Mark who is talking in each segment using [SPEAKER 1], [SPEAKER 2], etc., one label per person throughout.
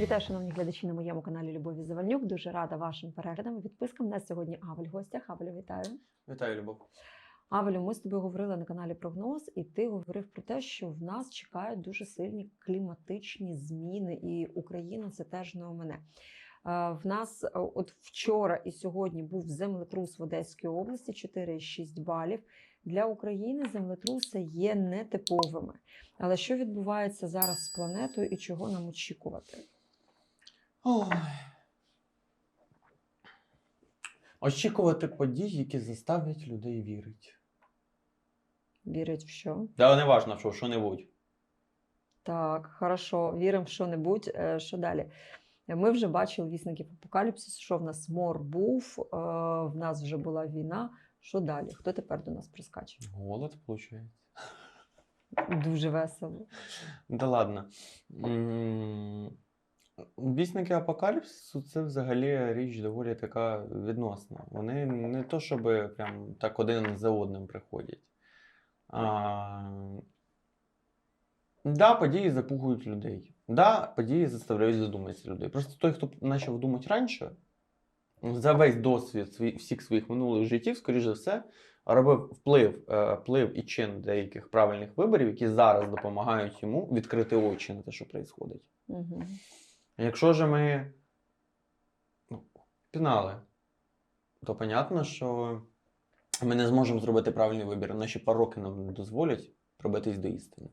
[SPEAKER 1] Вітаю, шановні глядачі на моєму каналі Любові Завальнюк. Дуже рада вашим переглядам і підпискам. У нас сьогодні Авель в гостях. Авелю, вітаю.
[SPEAKER 2] Вітаю, Любов.
[SPEAKER 1] Авелю, ми з тобою говорили на каналі Прогноз, і ти говорив про те, що в нас чекають дуже сильні кліматичні зміни, і Україна це теж не у мене. Е, В нас е, от вчора і сьогодні був землетрус в Одеській області 4,6 балів. Для України землетруси є нетиповими. Але що відбувається зараз з планетою і чого нам очікувати?
[SPEAKER 2] Ой. Очікувати подій, які заставлять людей вірити.
[SPEAKER 1] Вірять в що?
[SPEAKER 2] Да, не важно, що що-небудь.
[SPEAKER 1] Так, хорошо, віримо в що-небудь. Е, Що далі? Ми вже бачили вісників апокаліпсису, що в нас мор був, е, в нас вже була війна. Що далі? Хто тепер до нас прискаче?
[SPEAKER 2] Голод, виходить.
[SPEAKER 1] Дуже весело.
[SPEAKER 2] Да ладно. Вісники апокаліпсису це взагалі річ доволі така відносна. Вони не то, щоб прям так один за одним приходять. А... Да, події запугують людей. Да, події заставляють задуматися людей. Просто той, хто почав думати раніше, за весь досвід всіх своїх минулих життів, скоріш за все, робив вплив, е, вплив і чин деяких правильних виборів, які зараз допомагають йому відкрити очі на те, що відбувається. Якщо ж ми ну, пінали, то понятно, що ми не зможемо зробити правильний вибір. Наші пороки нам не дозволять пробитись до істини.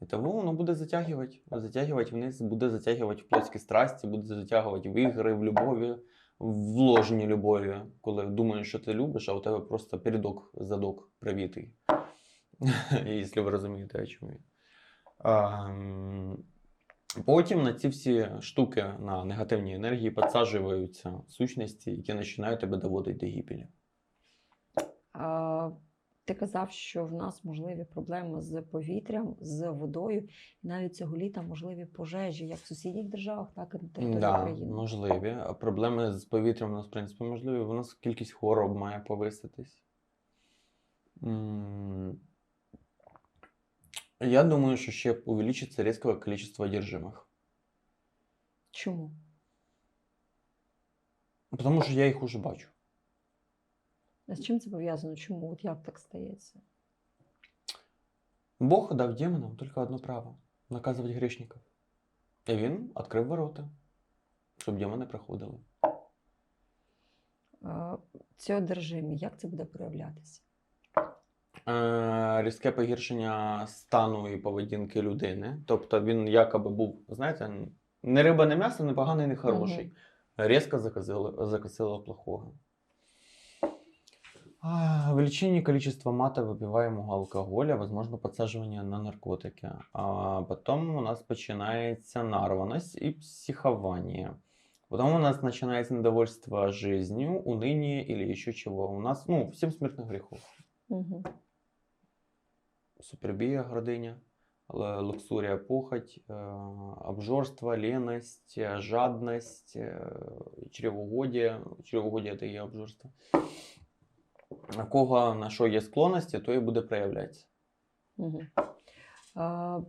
[SPEAKER 2] І тому воно буде затягувати, затягувати вниз, буде затягувати в плотські страсті, буде затягувати в ігри, в любові, в ложні любові, коли думаєш, що ти любиш, а у тебе просто передок задок привітий. Якщо ви розумієте, о чому я. Потім на ці всі штуки на негативні енергії підсаджуються сущності, які починають тебе доводити до гибелі.
[SPEAKER 1] А, ти казав, що в нас можливі проблеми з повітрям, з водою, і навіть цього літа можливі пожежі як в сусідніх державах, так і на території
[SPEAKER 2] Да,
[SPEAKER 1] України.
[SPEAKER 2] можливі. А проблеми з повітрям у нас, в принципі, можливі. У нас кількість хвороб має повиситись. М, Я думаю, що ще увеличится резкое количество одержимых.
[SPEAKER 1] Чому?
[SPEAKER 2] Тому що я їх уже бачу.
[SPEAKER 1] А з чим це пов'язано? Чому? От як так стається?
[SPEAKER 2] Бог дав демонам тільки одне право наказувати грішників. І він відкрив ворота, щоб демони приходили.
[SPEAKER 1] Ці одержимі, як це буде проявлятися?
[SPEAKER 2] Е, різке погіршення стану і поведінки людини. Тобто він якоби був, знаєте, не риба, не м'ясо, не поганий, не хороший. Резко закосило, закосило плохого. А, Увеличение количества мата выпиваемого алкоголя, возможно, подсаживание на наркотики. А потом у нас починается нарваность и психование. Потом у нас начинается недовольство жизнью, уныние или еще чего. У нас, ну, всем смертных грехов.
[SPEAKER 1] Угу.
[SPEAKER 2] супербія, гординя, луксурія, похоть, е, обжорство, леность, е, жадность, е, чревоугодие. Чревоугодие – це є обжорство. У кого на що є склонності, то і буде проявлятися.
[SPEAKER 1] Угу. А,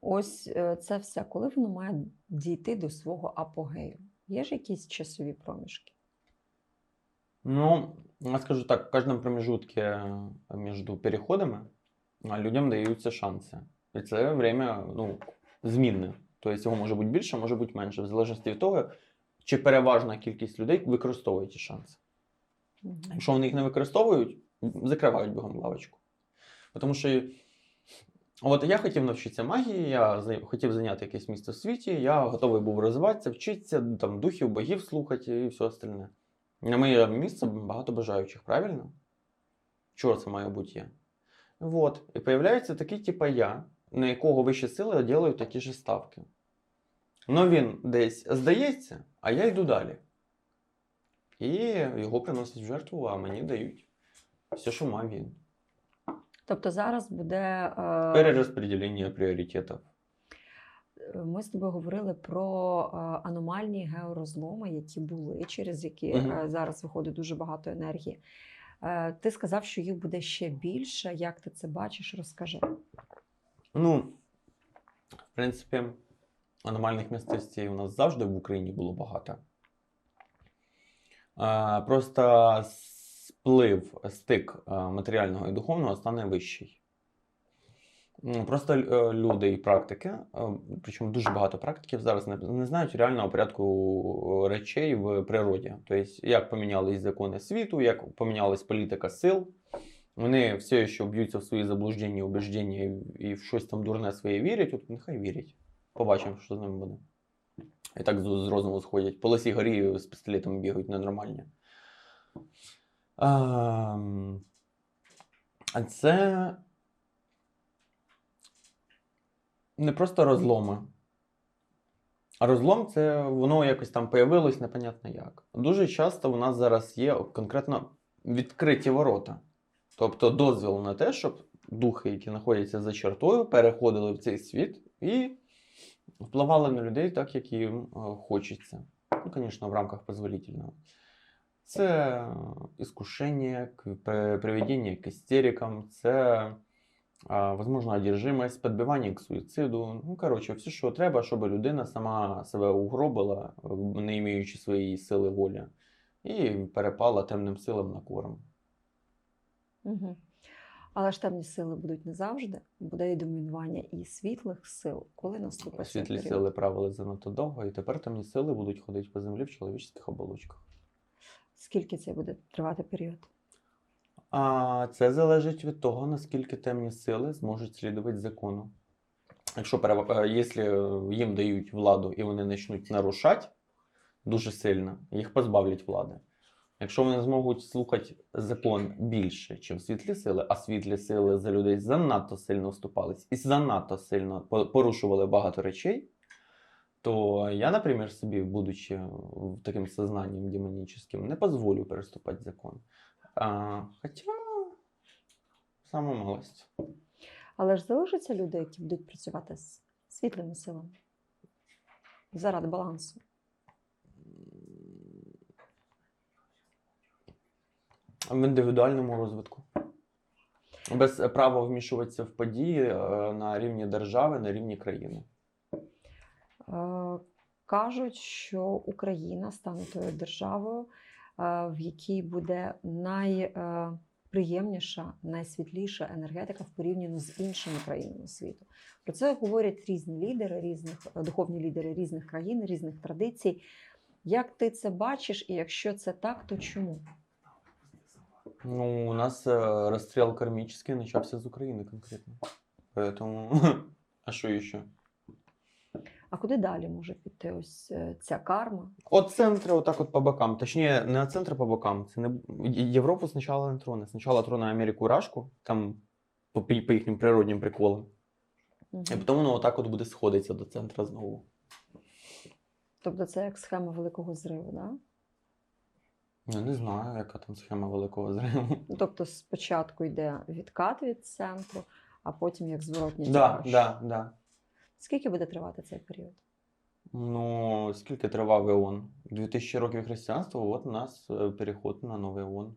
[SPEAKER 1] ось це все, коли воно має дійти до свого апогею? Є ж якісь часові проміжки?
[SPEAKER 2] Ну, я скажу так, в кожному промежутке між переходами а, людям даються шанси. І це время ну, змінне. Тобто його може бути більше, може бути менше, в залежності від того, чи переважна кількість людей використовує ті шанси. Якщо вони їх не використовують, закривають бігом лавочку. Тому що от я хотів навчитися магії, я хотів зайняти якесь місце в світі, я готовий був розвиватися, вчитися, там, духів, богів слухати і все остальне. На моє місце багато бажаючих, правильно? Чого це має бути я? Вот. І появляється такий, типа я, на якого вищі сили роблять такі ж ставки. Ну він десь здається, а я йду далі. І його приносять в жертву, а мені дають все, що мав він.
[SPEAKER 1] Тобто зараз буде. е,
[SPEAKER 2] Перерозподілення пріоритетів.
[SPEAKER 1] Ми з тобою говорили про е, аномальні георозломи, які були, через які е, зараз виходить дуже багато енергії. Е, Ти сказав, що їх буде ще більше. Як ти це бачиш? Розкажи.
[SPEAKER 2] Ну, в принципі, аномальних місцевостей у нас завжди в Україні було багато. Е, Просто сплив, стик е, матеріального і духовного стане вищий. Просто е, люди і практики, е, причому дуже багато практиків зараз не, знають реального порядку е, речей в природі. Тобто, як помінялись закони світу, як помінялась політика сил. Вони все ще б'ються в свої заблуждення, убеждення і, в щось там дурне своє вірять, от нехай вірять. Побачимо, що з ними буде. І так з, розуму сходять. По лисій горі з пістолетом бігають ненормальні. Ем, А це не просто розломи. А розлом це воно якось там появилось непонятно як. Дуже часто у нас зараз є конкретно відкриті ворота. Тобто дозвіл на те, щоб духи, які знаходяться за чертою, переходили в цей світ і впливали на людей так, як їм е, хочеться. Ну, звісно, в рамках позволительного. Це іскушення, приведення к істерикам, це, возможно, одержимость, підбивання к суїциду. Ну, коротше, все, що треба, щоб людина сама себе угробила, не маючи своєї сили волі, і перепала темним силам на корм.
[SPEAKER 1] Угу. Але ж темні сили будуть не завжди. Буде і домінування і світлих сил, коли наступить
[SPEAKER 2] Світлі
[SPEAKER 1] період.
[SPEAKER 2] сили правили занадто довго, і тепер темні сили будуть ходити по землі в чоловічих оболочках.
[SPEAKER 1] Скільки це буде тривати період?
[SPEAKER 2] А це залежить від того, наскільки темні сили зможуть слідувати закону. Якщо, е, якщо їм дають владу і вони почнуть нарушати дуже сильно, їх позбавлять влади. Якщо вони зможуть слухати закон більше, ніж світлі сили, а світлі сили за людей занадто сильно вступались і занадто сильно порушували багато речей, то я, наприклад, собі, будучи таким сознанням демонічним, не дозволю переступати закон. А, хоча саме малость.
[SPEAKER 1] Але ж залишаться люди, які будуть працювати з світлими силами заради балансу.
[SPEAKER 2] В індивідуальному розвитку. Без права вмішуватися в події е, на рівні держави, на рівні країни.
[SPEAKER 1] Е, Кажуть, що Україна стане тою державою, в якій буде найприємніша, найсвітліша енергетика в порівнянні з іншими країнами світу. Про це говорять різні лідери, різних духовні лідери різних країн, різних традицій. Як ти це бачиш, і якщо це так, то чому?
[SPEAKER 2] Ну, у нас е, розстріл кармічний почався з України конкретно. Поэтому, а що ще?
[SPEAKER 1] А куди далі може піти ось е, ця карма?
[SPEAKER 2] От центри, отак от по бокам. Точніше, не от центри по бокам. Це не Європу спочатку не троне. Спочатку троне Америку Рашку, там по, по їхнім природнім приколам.
[SPEAKER 1] Мгм.
[SPEAKER 2] І потім воно отак от буде сходитися до центра знову.
[SPEAKER 1] Тобто це як схема великого зриву, да?
[SPEAKER 2] Я не знаю, яка там схема великого зриву.
[SPEAKER 1] Ну, Тобто спочатку йде відкат від центру, а потім як зворотня
[SPEAKER 2] Да,
[SPEAKER 1] тяга.
[SPEAKER 2] да, да.
[SPEAKER 1] Скільки буде тривати цей період?
[SPEAKER 2] Ну, скільки тривав ЕОН? 2000 років християнства, от у нас е, переход на новий ЕОН.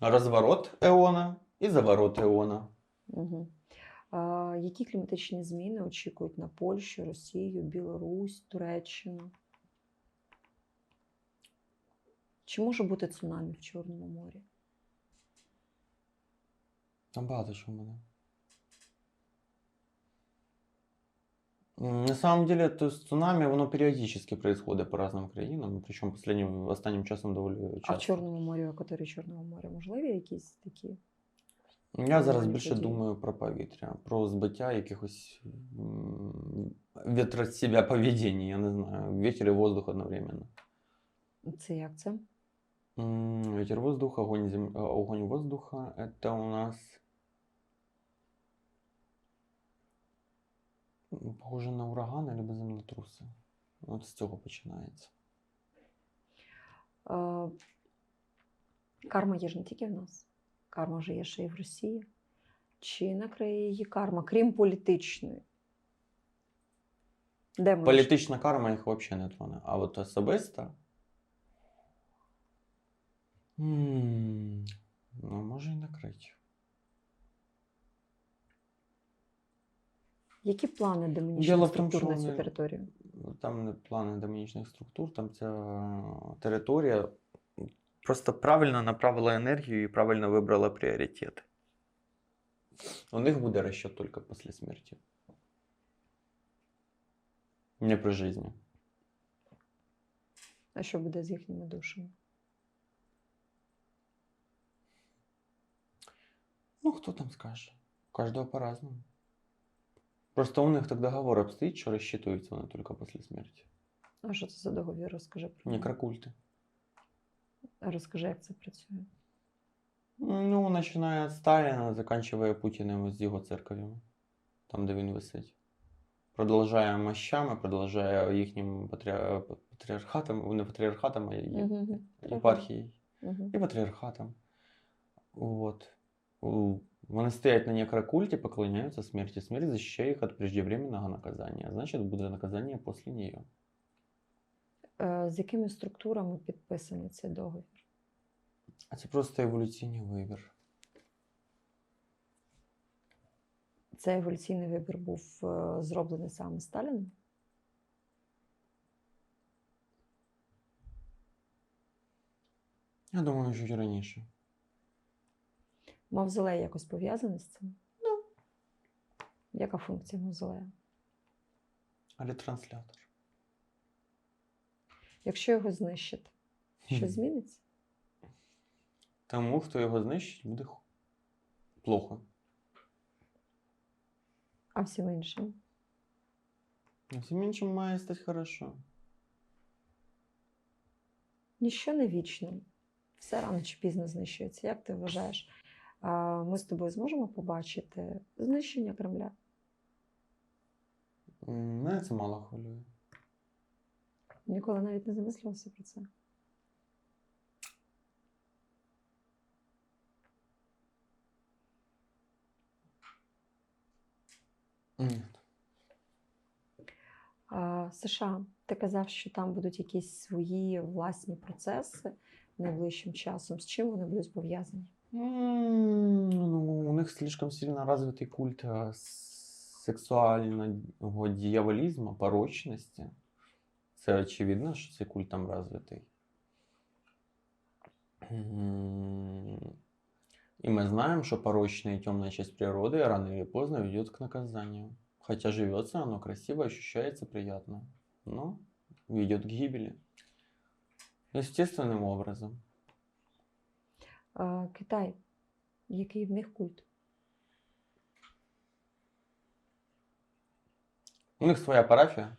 [SPEAKER 2] Розворот ЕОНа і заворот ЕОНа.
[SPEAKER 1] Угу. А, які кліматичні зміни очікують на Польщу, Росію, Білорусь, Туреччину? Чи може бути цунамі в Чорному морі?
[SPEAKER 2] Там багато що в мене. На самом деле, то есть цунами, воно периодически происходит по разным країнам, причому последнім, останнім часом доволі часто.
[SPEAKER 1] А в Чорному морі, акваторії Чорного моря, можливі якісь такі?
[SPEAKER 2] Я зараз
[SPEAKER 1] Нормальні
[SPEAKER 2] більше
[SPEAKER 1] події.
[SPEAKER 2] думаю про повітря, про збиття якихось м, вітра з себе поведіння, я не знаю, вітер і воздух одновременно.
[SPEAKER 1] Це як це?
[SPEAKER 2] М, Ветер воздуха, огонь, зем... э, огонь воздуха. Это у нас похоже на урагани або землетруси. От з цього починається.
[SPEAKER 1] Е, Карма є ж не тільки в нас, карма ж є ще й в Росії. Чи накриє її карма, крім політичної? Де ми
[SPEAKER 2] Політична карма їх взагалі не троне. А от особиста. м, Ну, може і накрить.
[SPEAKER 1] Які плани
[SPEAKER 2] тому,
[SPEAKER 1] структур
[SPEAKER 2] що
[SPEAKER 1] на цю територію?
[SPEAKER 2] Там не плани демонічних структур, там ця територія просто правильно направила енергію і правильно вибрала пріоритети. У них буде розчет тільки після смерті. Не при житті.
[SPEAKER 1] А що буде з їхніми душами?
[SPEAKER 2] Ну, хто там скаже? У кожного по-разному. Просто у них так договор обстоїть, що розчитуються вони тільки після смерті.
[SPEAKER 1] А що це за договір? Розкажи про нього.
[SPEAKER 2] Некрокульти.
[SPEAKER 1] Розкажи, як це працює.
[SPEAKER 2] Ну, починає від Сталіна, закінчує Путіним з його церков'ями, там, де він висить. Продовжує мощами, продовжує їхнім патріар... патріархатом, не патріархатом, а є- єпархією
[SPEAKER 1] Мгм.
[SPEAKER 2] і патріархатом. Вот. Вони стоять на некрокульті, поклоняються смерті. Смерть защищає їх від преждевременного наказання. Значить, буде наказання після нее.
[SPEAKER 1] Е, З якими структурами підписаний цей договір?
[SPEAKER 2] А це просто еволюційний вибір.
[SPEAKER 1] Цей еволюційний вибір був е, зроблений саме Сталіном?
[SPEAKER 2] Я думаю, чуть раніше.
[SPEAKER 1] Мавзолей якось пов'язаний з цим? Ну. Яка функція мавзолея?
[SPEAKER 2] Але транслятор.
[SPEAKER 1] Якщо його знищити, що зміниться?
[SPEAKER 2] Тому, хто його знищить, буде плохо.
[SPEAKER 1] А всім іншим?
[SPEAKER 2] А всім іншим має стати хорошо.
[SPEAKER 1] Ніщо не вічне. Все рано чи пізно знищується. Як ти вважаєш? Ми з тобою зможемо побачити знищення Кремля?
[SPEAKER 2] Мене це мало хвилює.
[SPEAKER 1] Ніколи навіть не замислювався про це.
[SPEAKER 2] Ні.
[SPEAKER 1] США, ти казав, що там будуть якісь свої власні процеси найближчим часом. З чим вони будуть пов'язані?
[SPEAKER 2] Ну, у них слишком сильно розвитий культ е, сексуального дьяволізму, порочності. Це очевидно, що цей культ там розвитий. И мы знаем, что порочная и темная часть природы рано или поздно ведет к наказанию. Хотя живется оно красиво, ощущается приятно, но ведет к гибели. Естественным образом.
[SPEAKER 1] Китай, який в них культ?
[SPEAKER 2] У них своя парафія.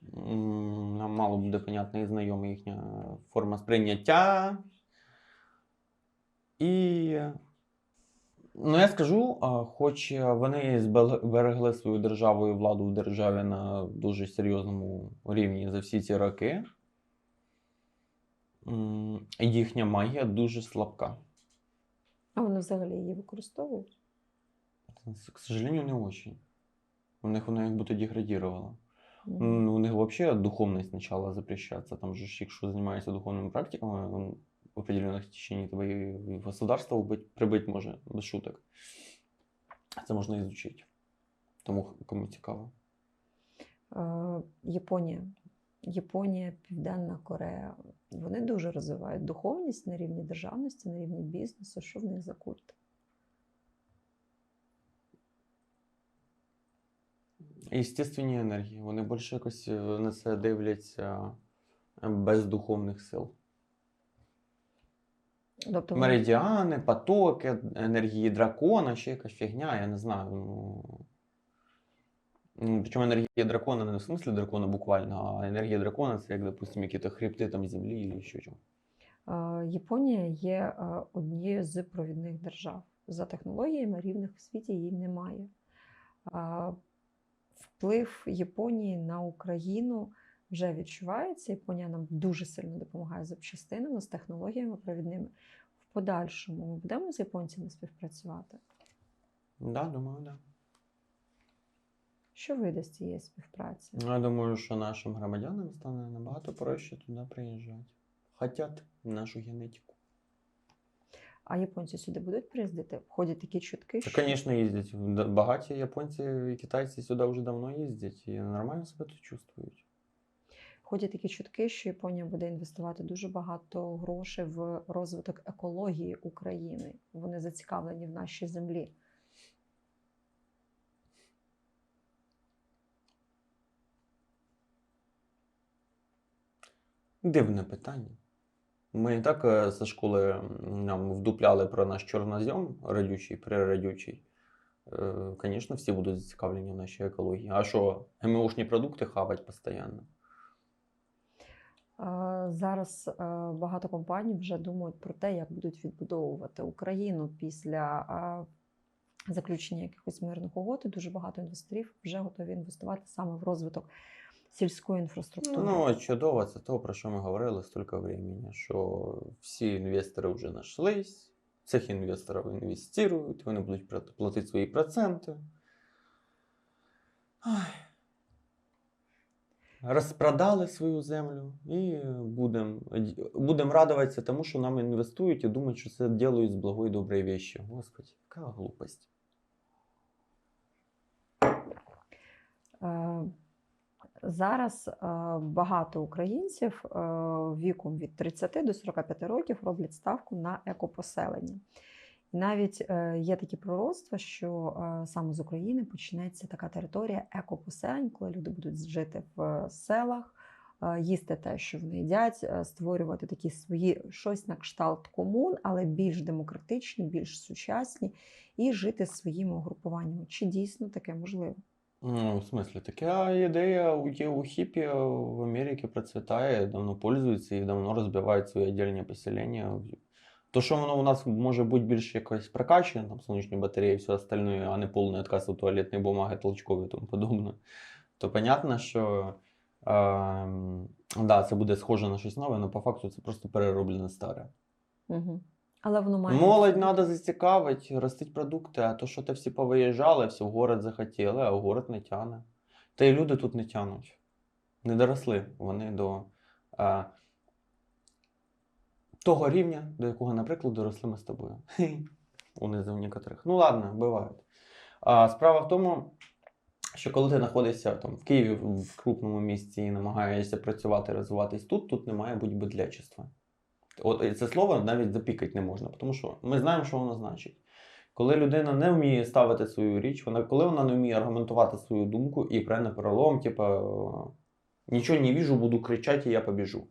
[SPEAKER 2] Нам мало буде понятна і знайома їхня форма сприйняття. І. Ну, я скажу, хоч вони зберегли свою державу і владу в державі на дуже серйозному рівні за всі ці роки, їхня магія дуже слабка.
[SPEAKER 1] А вони взагалі її використовують?
[SPEAKER 2] К сожалению, не очень. У них вона як будто деградировала.
[SPEAKER 1] Мгм.
[SPEAKER 2] М, У них вообще духовность сначала запрещаться. Там же, ж, якщо займаєшся духовними практиками, в определенных течение твоей государства убить, прибить може без шуток. Це можна ізучити. Тому кому цікаво.
[SPEAKER 1] Японія. Японія, Південна Корея. Вони дуже розвивають духовність на рівні державності, на рівні бізнесу. Що в них за культ?
[SPEAKER 2] Естественні енергії. Вони більше якось е, на це дивляться е, без духовних сил.
[SPEAKER 1] Тобто
[SPEAKER 2] Меридіани, потоки, енергії дракона, ще якась фігня, я не знаю. Ну, причому енергія дракона не в смислі дракона буквально, а енергія дракона це як, допустимо, якісь хребти там землі ще чого.
[SPEAKER 1] Е, Японія є е, однією з провідних держав. За технологіями рівних в світі її немає. Вплив Японії на Україну вже відчувається. Японія нам дуже сильно допомагає з запчастинами, з технологіями провідними. В подальшому ми будемо з японцями співпрацювати.
[SPEAKER 2] Да, думаю, да.
[SPEAKER 1] Що вийде з цієї співпраці?
[SPEAKER 2] Ну, я думаю, що нашим громадянам стане набагато проще туди приїжджати. Хотять нашу генетику.
[SPEAKER 1] А японці сюди будуть приїздити? Ходять такі чутки.
[SPEAKER 2] Та,
[SPEAKER 1] що-
[SPEAKER 2] звісно, їздять. Багаті японці і китайці сюди вже давно їздять і нормально себе тут чувствують.
[SPEAKER 1] Ходять такі чутки, що Японія буде інвестувати дуже багато грошей в розвиток екології України. Вони зацікавлені в нашій землі.
[SPEAKER 2] Дивне питання. Ми і так е, зі школи нам вдупляли про наш чорнозем радючий, прирадючий. Е, Звісно, всі будуть зацікавлені в нашій екології. А що, ГМОшні продукти хавать постійно?
[SPEAKER 1] Е, Зараз е, багато компаній вже думають про те, як будуть відбудовувати Україну після е, заключення якихось мирних угод. І дуже багато інвесторів вже готові інвестувати саме в розвиток сільської інфраструктури.
[SPEAKER 2] Ну, чудово, це то, про що ми говорили стільки времени, що всі інвестори вже знайшлись, цих інвесторів інвестують, вони будуть платити свої проценти. Ай. Розпродали свою землю і будемо будем радуватися тому, що нам інвестують і думають, що це роблять з благої доброї вещі. Господи, яка глупость.
[SPEAKER 1] Зараз е, багато українців е, віком від 30 до 45 років роблять ставку на екопоселення. І навіть е, є такі пророцтва, що саме з України почнеться така територія екопоселень, коли люди будуть жити в селах, їсти те, що вони їдять, створювати такі свої щось на кшталт комун, але більш демократичні, більш сучасні, і жити своїми угрупуваннями. Чи дійсно таке можливо?
[SPEAKER 2] Ну, в смислі, така ідея у, є у хіпі в Америці процвітає, давно пользується і давно розбивають свої віддільні поселення. То, що воно у нас може бути більш якось прокачане, там сонячні батареї все остальне, а не повний отказ від туалетної бумаги, толчкової і тому подобне, то понятно, що ем, да, це буде схоже на щось нове, але по факту це просто перероблене старе.
[SPEAKER 1] Угу. Але воно має
[SPEAKER 2] Молодь треба зацікавити, ростить продукти, а то, що то всі повиїжджали, всі в город захотіли, а в город не тяне. Та й люди тут не тянуть. Не доросли вони до а, того рівня, до якого, наприклад, доросли ми з тобою. Хі, Унизив некоторих. Ну ладно, бувають. А, справа в тому, що коли ти знаходишся там, в Києві в крупному місті і намагаєшся працювати, розвиватись тут, тут не має бути бедлячества. От це слово навіть запікати не можна, тому що ми знаємо, що воно значить. Коли людина не вміє ставити свою річ, вона, коли вона не вміє аргументувати свою думку і прямо перелом, типа нічого не віжу, буду кричати, і я побіжу.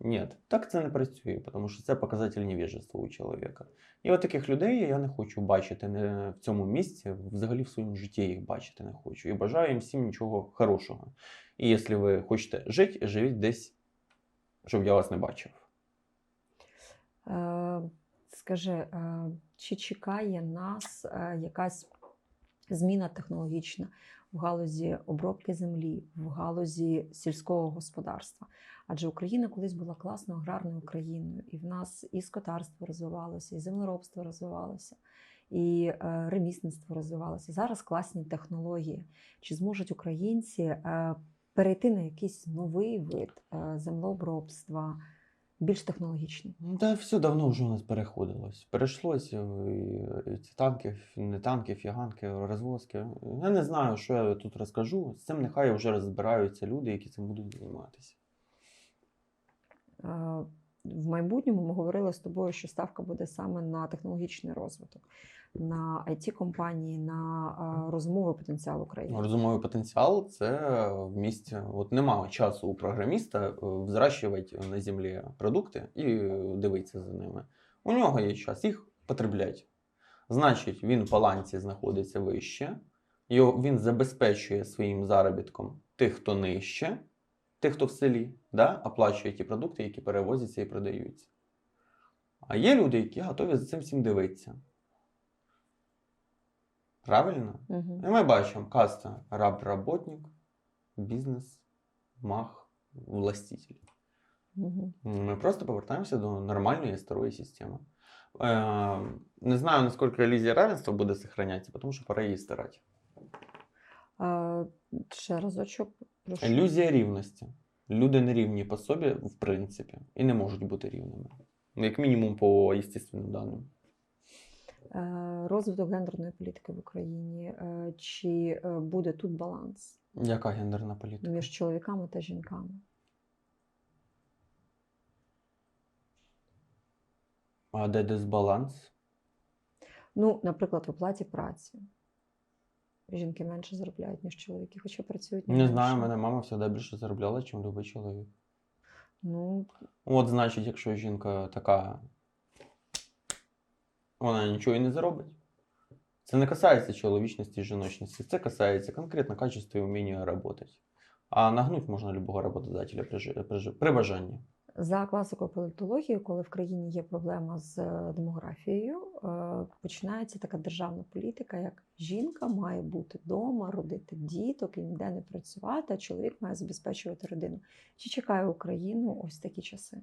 [SPEAKER 2] Ні, так це не працює, тому що це показатель невіжества у чоловіка. І от таких людей я не хочу бачити не в цьому місці, взагалі в своєму житті їх бачити не хочу. І бажаю їм всім нічого хорошого. І якщо ви хочете жити, живіть десь, щоб я вас не бачив.
[SPEAKER 1] Е, Скажи, е, чи чекає нас е, якась зміна технологічна в галузі обробки землі, в галузі сільського господарства? Адже Україна колись була класною аграрною країною, і в нас і скотарство розвивалося, і землеробство розвивалося, і ремісництво розвивалося. Зараз класні технології. Чи зможуть українці перейти на якийсь новий вид землеобробства? Більш технологічний.
[SPEAKER 2] Ну, Та все давно вже у нас переходилось. Перейшлось і, і ці танки, не танки, фіганки, розвозки. Я не знаю, що я тут розкажу. З цим нехай вже розбираються люди, які цим будуть займатися.
[SPEAKER 1] В майбутньому ми говорили з тобою, що ставка буде саме на технологічний розвиток, на it компанії на розмови потенціал України.
[SPEAKER 2] Розумовий потенціал це в місті. От немає часу у програміста е, взращувати на землі продукти і дивитися за ними. У нього є час їх потребляти. Значить, він по ланці знаходиться вище, він забезпечує своїм заробітком тих, хто нижче, тих, хто в селі, да? оплачує ті продукти, які перевозяться і продаються. А є люди, які готові за цим всім дивитися. Правильно?
[SPEAKER 1] Угу.
[SPEAKER 2] І ми бачимо каста раб-работник, бізнес, мах, властитель.
[SPEAKER 1] Угу.
[SPEAKER 2] Ми просто повертаємося до нормальної старої системи. Е, не знаю, наскільки ілюзія равенства буде сохранятися, тому що пора її старати.
[SPEAKER 1] Е, ще разочок. Прошу.
[SPEAKER 2] Ілюзія рівності. Люди не рівні по собі, в принципі, і не можуть бути рівними. Ну, Як мінімум по естественним даним.
[SPEAKER 1] Е, Розвиток гендерної політики в Україні. Е, Чи е, буде тут баланс
[SPEAKER 2] Яка гендерна політика?
[SPEAKER 1] між чоловіками та жінками?
[SPEAKER 2] А де дисбаланс?
[SPEAKER 1] Ну, наприклад, в оплаті праці. Жінки менше заробляють, ніж чоловіки, хоча працюють не
[SPEAKER 2] Не
[SPEAKER 1] менше.
[SPEAKER 2] знаю, мене мама завжди більше заробляла, ніж любий чоловік.
[SPEAKER 1] Ну,
[SPEAKER 2] От, значить, якщо жінка така, вона нічого і не заробить. Це не касається чоловічності і жіночності, це касається конкретно качества і вміння працювати. А нагнуть можна любого роботодателя при, при, при бажанні.
[SPEAKER 1] За класикою політології, коли в країні є проблема з е, демографією, е, починається така державна політика, як жінка має бути вдома, родити діток і ніде не працювати, а чоловік має забезпечувати родину. Чи чекає Україну ось такі часи?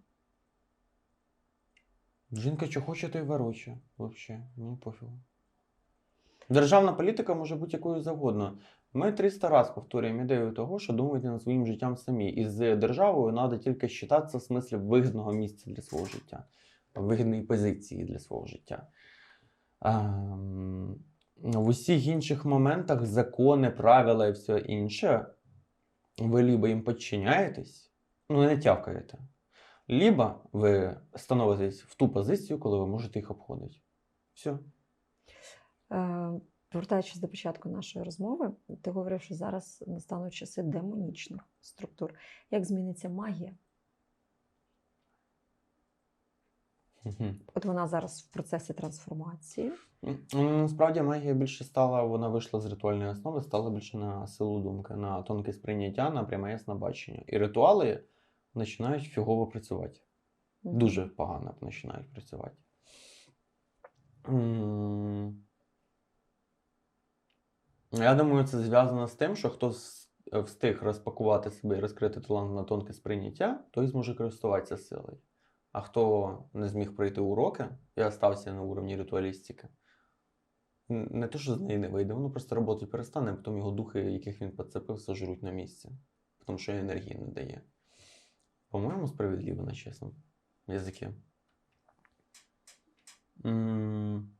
[SPEAKER 2] Жінка що хоче, то й вороче. Взагалі, мені пофігу. Державна політика може бути якою завгодно. Ми 300 раз повторюємо ідею того, що думайте над своїм життям самі. І з державою треба тільки считатися в смислі вигідного місця для свого життя, вигідної позиції для свого життя. Ем, в усіх інших моментах закони, правила і все інше, ви либо їм підчиняєтесь, ну не тявкаєте, либо ви становитесь в ту позицію, коли ви можете їх обходити. Все.
[SPEAKER 1] Повертаючись до початку нашої розмови, ти говорив, що зараз настануть часи демонічних структур. Як зміниться магія? От вона зараз в процесі трансформації.
[SPEAKER 2] Ну, Насправді магія більше стала, вона вийшла з ритуальної основи, стала більше на силу думки, на тонке сприйняття, на пряме ясне бачення. І ритуали починають фігово працювати. Дуже погано починають працювати. М. Я думаю, це зв'язано з тим, що хто встиг розпакувати себе і розкрити талант на тонке сприйняття, той зможе користуватися силою. А хто не зміг пройти уроки і остався на уровні ритуалістики, не то, що з неї не вийде, воно просто роботи перестане, а потім його духи, яких він підцепив, сожруть на місці, тому що енергії не дає. По-моєму, справедливо на чесному язикі. М,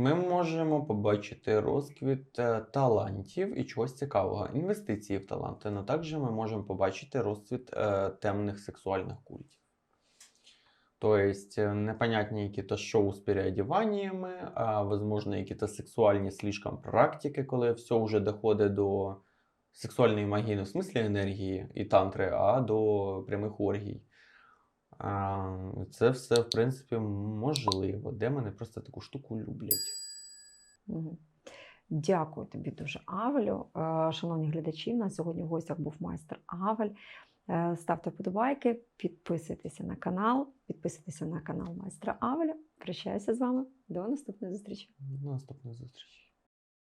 [SPEAKER 2] Ми можемо побачити розквіт е, талантів і чогось цікавого, інвестиції в таланти, але також ми можемо побачити розцвіт е, темних сексуальних культів. Тобто, е, непонятні якісь шоу з переодіваннями, а, возможно, якісь сексуальні слишком практики, коли все вже доходить до сексуальної магії, не в смислі енергії і тантри, а до прямих оргій. Це все, в принципі, можливо. Демони просто таку штуку люблять.
[SPEAKER 1] Дякую тобі дуже, Авелю. Шановні глядачі, на сьогодні в гостях був майстер Авель. Е, Ставте вподобайки, підписуйтеся на канал, підписуйтеся на канал майстра Авеля. Прощаюся з вами. До наступної зустрічі.
[SPEAKER 2] До наступної зустрічі.